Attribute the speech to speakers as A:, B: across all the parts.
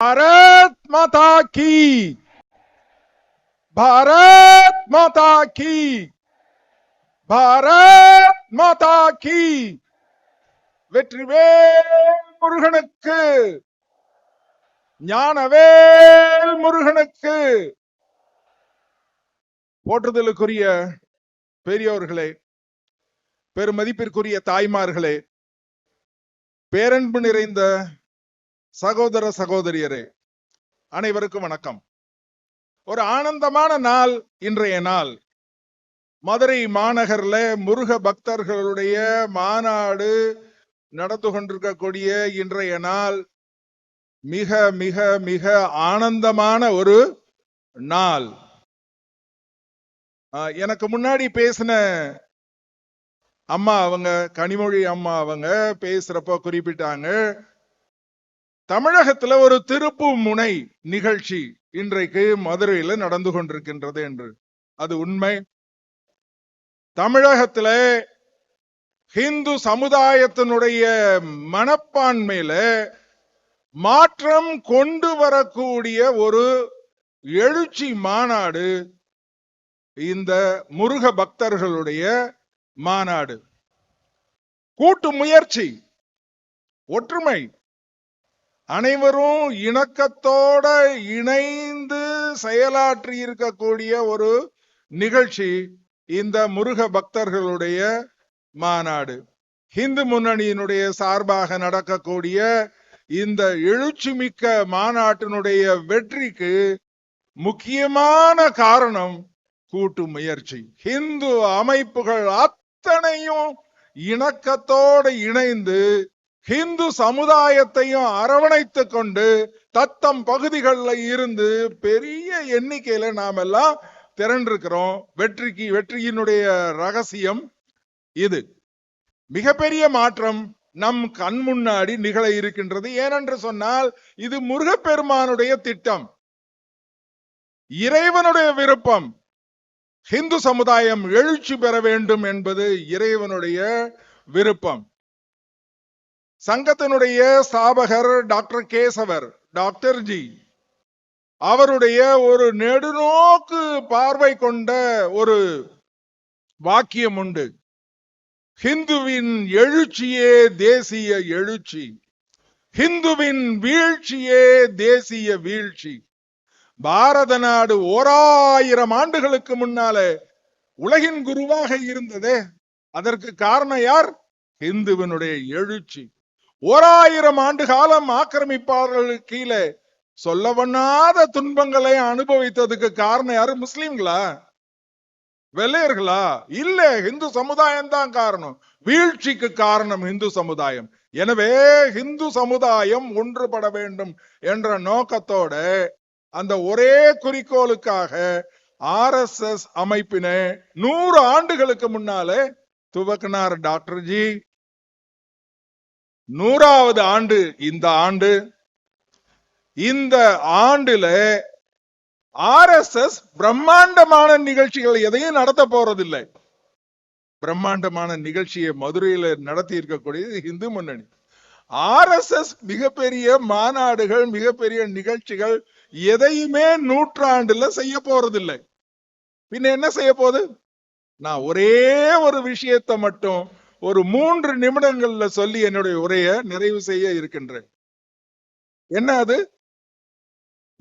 A: भारत माता की भारत माता की பாரத் மாதா கி வெற்றிவேல் முருகனுக்கு ஞானவேல் முருகனுக்கு போற்றுதலுக்குரிய பெரியோர்களே பெருமதிப்பிற்குரிய தாய்மார்களே பேரன்பு நிறைந்த சகோதர சகோதரியரே அனைவருக்கும் வணக்கம். ஒரு ஆனந்தமான நாள் இன்றைய நாள். மதுரை மாநகர்ல முருக பக்தர்களுடைய மாநாடு நடந்து கொண்டிருக்கக்கூடிய இன்றைய நாள். மிக மிக மிக ஆனந்தமான ஒரு நாள். ஆஹ் எனக்கு முன்னாடி பேசின அம்மா அவங்க கனிமொழி அம்மா அவங்க பேசுறப்ப குறிப்பிட்டாங்க தமிழகத்துல ஒரு திருப்பு முனை நிகழ்ச்சி இன்றைக்கு மதுரையில நடந்து கொண்டிருக்கின்றது என்று. அது உண்மை. தமிழகத்துல ஹிந்து சமுதாயத்தினுடைய மனப்பான்மையில மாற்றம் கொண்டு வரக்கூடிய ஒரு எழுச்சி மாநாடு இந்த முருக பக்தர்களுடைய மாநாடு. கூட்டு முயற்சி ஒற்றுமை அனைவரும் இணக்கத்தோட இணைந்து செயலாற்றி இருக்கக்கூடிய ஒரு நிகழ்ச்சி இந்த முருக பக்தர்களுடைய மாநாடு. இந்து முன்னணியினுடைய சார்பாக நடக்கக்கூடிய இந்த எழுச்சிமிக்க மாநாட்டினுடைய வெற்றிக்கு முக்கியமான காரணம் கூட்டு முயற்சி. இந்து அமைப்புகள் அத்தனையும் இணக்கத்தோடு இணைந்து ஹிந்து சமுதாயத்தையும் அரவணைத்து கொண்டு தத்தம் பகுதிகளில் இருந்து பெரிய எண்ணிக்கையில நாம் எல்லாம் திரண்டிருக்கிறோம். வெற்றிக்கு வெற்றியினுடைய ரகசியம் இது. மிகப்பெரிய மாற்றம் நம் கண் முன்னாடி நிகழ இருக்கின்றது. ஏனென்று சொன்னால் இது முருகப்பெருமானுடைய திட்டம். இறைவனுடைய விருப்பம் ஹிந்து சமுதாயம் எழுச்சி பெற வேண்டும் என்பது இறைவனுடைய விருப்பம். சங்கத்தினுடைய ஸ்தாபகர் டாக்டர் கேசவர் டாக்டர் ஜி. அவருடைய ஒரு நெடுநோக்கு பார்வை கொண்ட ஒரு வாக்கியம் உண்டு. ஹிந்துவின் எழுச்சியே தேசிய எழுச்சி. ஹிந்துவின் வீழ்ச்சியே தேசிய வீழ்ச்சி. பாரத நாடு ஓராயிரம் ஆண்டுகளுக்கு முன்னாலே உலகின் குருவாக இருந்ததே. அதற்கு காரணம் யார்? ஹிந்துவினுடைய எழுச்சி. ஓராயிரம் ஆண்டு காலம் ஆக்கிரமிப்பாளர்கள் கீழே. சொல்ல வண்ணாத துன்பங்களை அனுபவித்ததுக்கு காரணம் யாரு? முஸ்லீம்களா? வெள்ளையர்களா? இல்ல இந்து சமுதாயம் தான் காரணம். வீழ்ச்சிக்கு காரணம் இந்து சமுதாயம். எனவே இந்து சமுதாயம் ஒன்றுபட வேண்டும் என்ற நோக்கத்தோட அந்த ஒரே குறிக்கோளுக்காக ஆர் எஸ் எஸ் அமைப்பினை நூறு ஆண்டுகளுக்கு முன்னாலே துவக்கினார் டாக்டர் ஜி நூறாவது ஆண்டு இந்த ஆண்டு. இந்த ஆண்டுல ஆர் எஸ் எஸ் பிரம்மாண்டமான நிகழ்ச்சிகள் எதையும் நடத்த போறதில்லை. பிரம்மாண்டமான நிகழ்ச்சியை மதுரையில நடத்தி இருக்கக்கூடியது இந்து முன்னணி. ஆர் எஸ் எஸ் மிகப்பெரிய மாநாடுகள் மிகப்பெரிய நிகழ்ச்சிகள் எதையுமே நூற்றாண்டுல செய்ய போறதில்லை. பின்ன என்ன செய்ய போகுது? நான் ஒரே ஒரு விஷயத்தை மட்டும் ஒரு மூன்று நிமிடங்கள்ல சொல்லி என்னுடைய உரையை நிறைவு செய்ய இருக்கின்றேன். என்ன அது?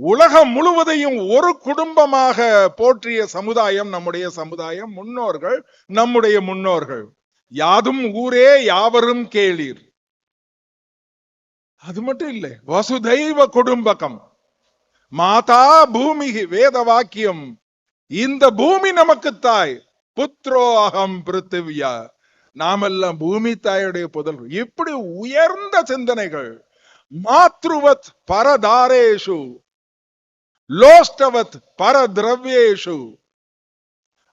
A: உலகம் முழுவதையும் ஒரு குடும்பமாக போற்றிய சமுதாயம் நம்முடைய சமுதாயம் முன்னோர்கள் நம்முடைய முன்னோர்கள். யாதும் ஊரே யாவரும் கேளீர். அது மட்டும் இல்லை வசுதைவ குடும்பகம். மாதா பூமி வேத வாக்கியம் இந்த பூமி நமக்கு தாய் புத்ரோ அகம் பிருத்திவியா. நாமெல்லாம் பூமி தாயுடைய புதல் இப்படி உயர்ந்த சிந்தனைகள் மாத்ருவத் பரதாரேஷு லோஷ்டவத் பரதிரவ்யேஷு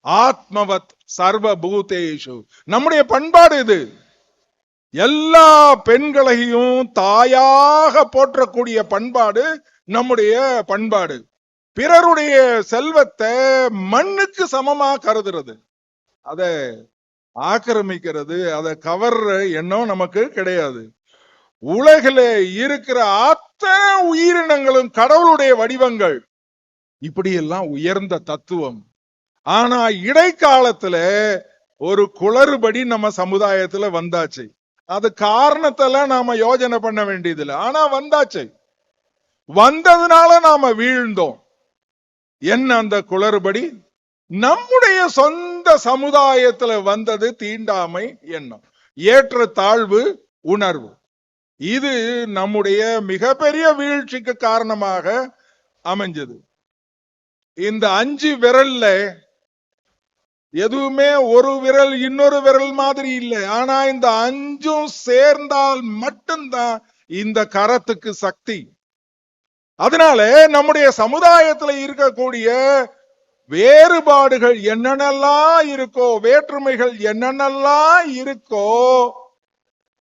A: ஆத்மவத் சர்வபூதேஷு. நம்முடைய பண்பாடு இது. எல்லா பெண்களையும் தாயாக போற்றக்கூடிய பண்பாடு நம்முடைய பண்பாடு. பிறருடைய செல்வத்தை மண்ணுக்கு சமமா கருதுறது. அத ஆக்கிரமிக்கிறது அதை கவர்ற எண்ணம் நமக்கு கிடையாது. உலகில இருக்கிற அத்தனை உயிரினங்களும் கடவுளுடைய வடிவங்கள். இப்படியெல்லாம் உயர்ந்த தத்துவம். ஆனா இடைக்காலத்துல ஒரு குளறுபடி நம்ம சமுதாயத்துல வந்தாச்சு. அது காரணத்தெல்லாம் நாம யோஜனை பண்ண வேண்டியதில்லை. ஆனா வந்தாச்சு. வந்ததுனால நாம வீழ்ந்தோம். என்ன அந்த குளறுபடி? நம்முடைய சொந்த சமுதாயத்துல வந்தது தீண்டாமை எண்ணம் ஏற்ற தாழ்வு உணர்வு. இது நம்முடைய மிகப்பெரிய வீழ்ச்சிக்கு காரணமாக அமைஞ்சது. இந்த அஞ்சு விரல்ல எதுவுமே ஒரு விரல் இன்னொரு விரல் மாதிரி இல்லை. ஆனா இந்த அஞ்சும் சேர்ந்தால் மட்டும்தான் இந்த கரத்துக்கு சக்தி. அதனால நம்முடைய சமுதாயத்துல இருக்கக்கூடிய வேறுபாடுகள் என்னென்னலாம் இருக்கோ வேற்றுமைகள் என்னென்னலாம் இருக்கோ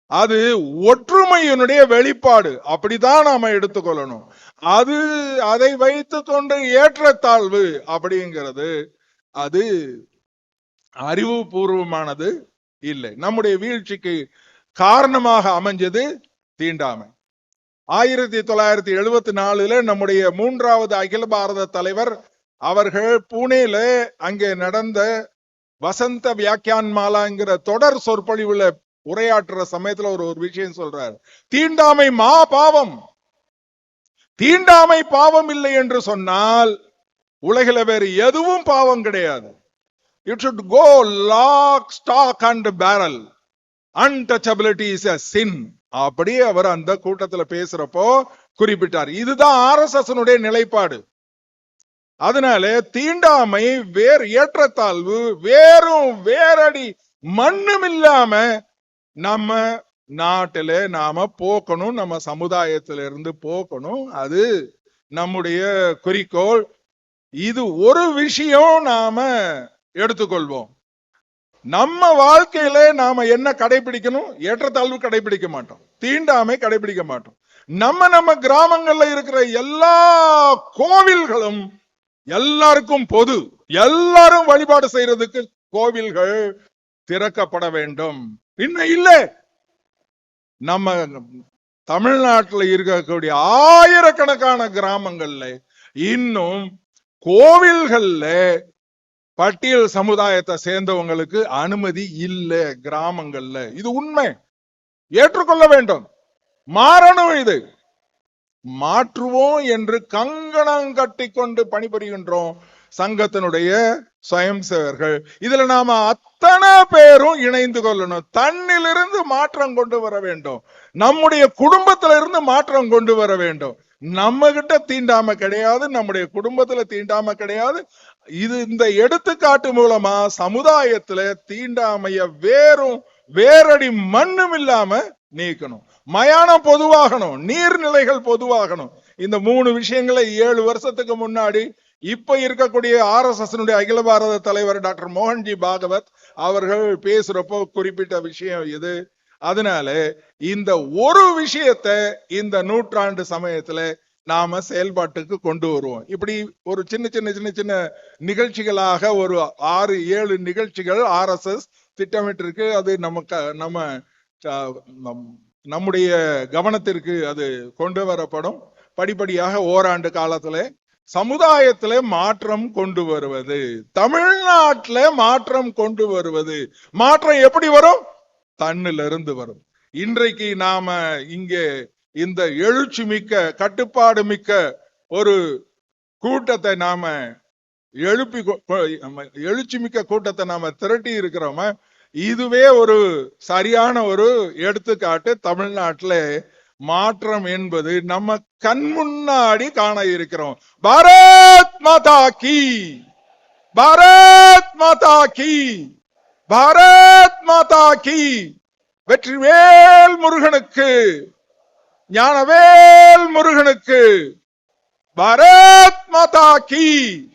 A: அது ஒற்றுமையினுடைய வெளிப்பாடு. அப்படிதான் நாம எடுத்துக்கொள்ளணும். அது அதை வைத்து கொண்டு ஏற்றத்தாழ்வு அப்படிங்கிறது அது அறிவுபூர்வமானது இல்லை. நம்முடைய வீழ்ச்சிக்கு காரணமாக அமைஞ்சது தீண்டாமை. ஆயிரத்தி தொள்ளாயிரத்தி எழுபத்தி நாலுல நம்முடைய மூன்றாவது அகில பாரத தலைவர் அவர்கள் பூனேல அங்கே நடந்த வசந்த வியாக்கியான் மாலாங்கிற தொடர் சொற்பொழிவுல உரையாற்றுற சமயத்துல ஒரு ஒரு விஷயம் சொல்றாரு. தீண்டாமை மா பாவம் தீண்டாமை பாவம் இல்லை என்று சொன்னால் உலகில வேறு எதுவும் பாவம் கிடையாது. It should go lock stock and barrel untouchability is a sin அப்படியே அவர் அந்த கூட்டத்துல பேசுறப்போ குறிப்பிட்டார். இதுதான் ஆர்எஸ்எஸ்னுடைய நிலைப்பாடு. அதனால தீண்டாமை வேறு ஏற்றத்தாழ்வு வேறும் வேறடி மண்ணும் இல்லாம நம்ம நாட்டில நாம போக்கணும் நம்ம சமுதாயத்தில இருந்து போக்கணும். அது நம்முடைய குறிக்கோள். இது ஒரு விஷயம் நாம எடுத்துக்கொள்வோம். நம்ம வாழ்க்கையில நாம என்ன கடைபிடிக்கணும்? ஏற்றத்தாழ்வு கடைபிடிக்க மாட்டோம். தீண்டாமை கடைபிடிக்க மாட்டோம். நம்ம நம்ம கிராமங்கள்ல இருக்கிற எல்லா கோவில்களும் எல்லாருக்கும் பொது எல்லாரும் வழிபாடு செய்யறதுக்கு கோவில்கள் திறக்கப்பட வேண்டும். இன்னும் இல்ல. நம்ம தமிழ்நாட்டுல இருக்கக்கூடிய ஆயிரக்கணக்கான கிராமங்கள்ல இன்னும் கோவில்கள்ல பட்டியல் சமுதாயத்தை சேர்ந்தவங்களுக்கு அனுமதி இல்லை கிராமங்கள்ல. இது உண்மை. ஏற்றுக்கொள்ள வேண்டும். மாறணும் இது. மாற்றுவோம் என்று கங்கணம் கட்டி கொண்டு பணிபுரிகின்றோம் சங்கத்தினுடைய சுயம் சேவர்கள். இதுல நாம அத்தனை பேரும் இணைந்து கொள்ளணும். தன்னிலிருந்து மாற்றம் கொண்டு வர வேண்டும். நம்முடைய குடும்பத்தில இருந்து மாற்றம் கொண்டு வர வேண்டும். நம்ம கிட்ட தீண்டாம கிடையாது நம்முடைய குடும்பத்துல தீண்டாம கிடையாது. இது இந்த எடுத்துக்காட்டு மூலமா சமுதாயத்துல தீண்டாமைய வேறும் வேரடி மண்ணும் இல்லாம நீக்கணும். மயானம் பொதுவாகணும். நீர்நிலைகள் பொதுவாகணும். இந்த மூணு விஷயங்களை ஏழு வருஷத்துக்கு முன்னாடி இப்ப இருக்கக்கூடிய ஆர் எஸ் எஸ் அகில பாரத தலைவர் டாக்டர் மோகன்ஜி பாகவத் அவர்கள் பேசுறப்போ குறிப்பிட்ட விஷயம் இது. அதனால இந்த ஒரு விஷயத்தை இந்த நூற்றாண்டு சமயத்துல நாம செயல்பாட்டுக்கு கொண்டு வருவோம். இப்படி ஒரு சின்ன சின்ன சின்ன சின்ன நிகழ்ச்சிகளாக ஒரு ஆறு ஏழு நிகழ்ச்சிகள் ஆர் எஸ் எஸ் திட்டமிட்டிருக்கு. அது நமக்கு நம்ம நம்முடைய கவனத்திற்கு அது கொண்டு வரப்படும். படிப்படியாக ஓராண்டு காலத்துல சமுதாயத்துல மாற்றம் கொண்டு வருவது. தமிழ்நாட்டுல மாற்றம் கொண்டு வருவது. மாற்றம் எப்படி வரும்? தன்னிலிருந்து இருந்து வரும். இன்றைக்கு நாம இங்கே இந்த எழுச்சி மிக்க கட்டுப்பாடு மிக்க ஒரு கூட்டத்தை நாம எழுப்பி எழுச்சி மிக்க கூட்டத்தை நாம திரட்டி இருக்கிறோம இதுவே ஒரு சரியான ஒரு எடுத்துக்காட்டு. தமிழ்நாட்டில மாற்றம் என்பது நம்ம கண் முன்னாடி காண இருக்கிறோம். பாரத் மாதா கி. பாரத் மாதா கி. பாரத் மாதா கி. வெற்றிவேல் முருகனுக்கு. ஞானவேல் முருகனுக்கு. பாரத் மாதா கி.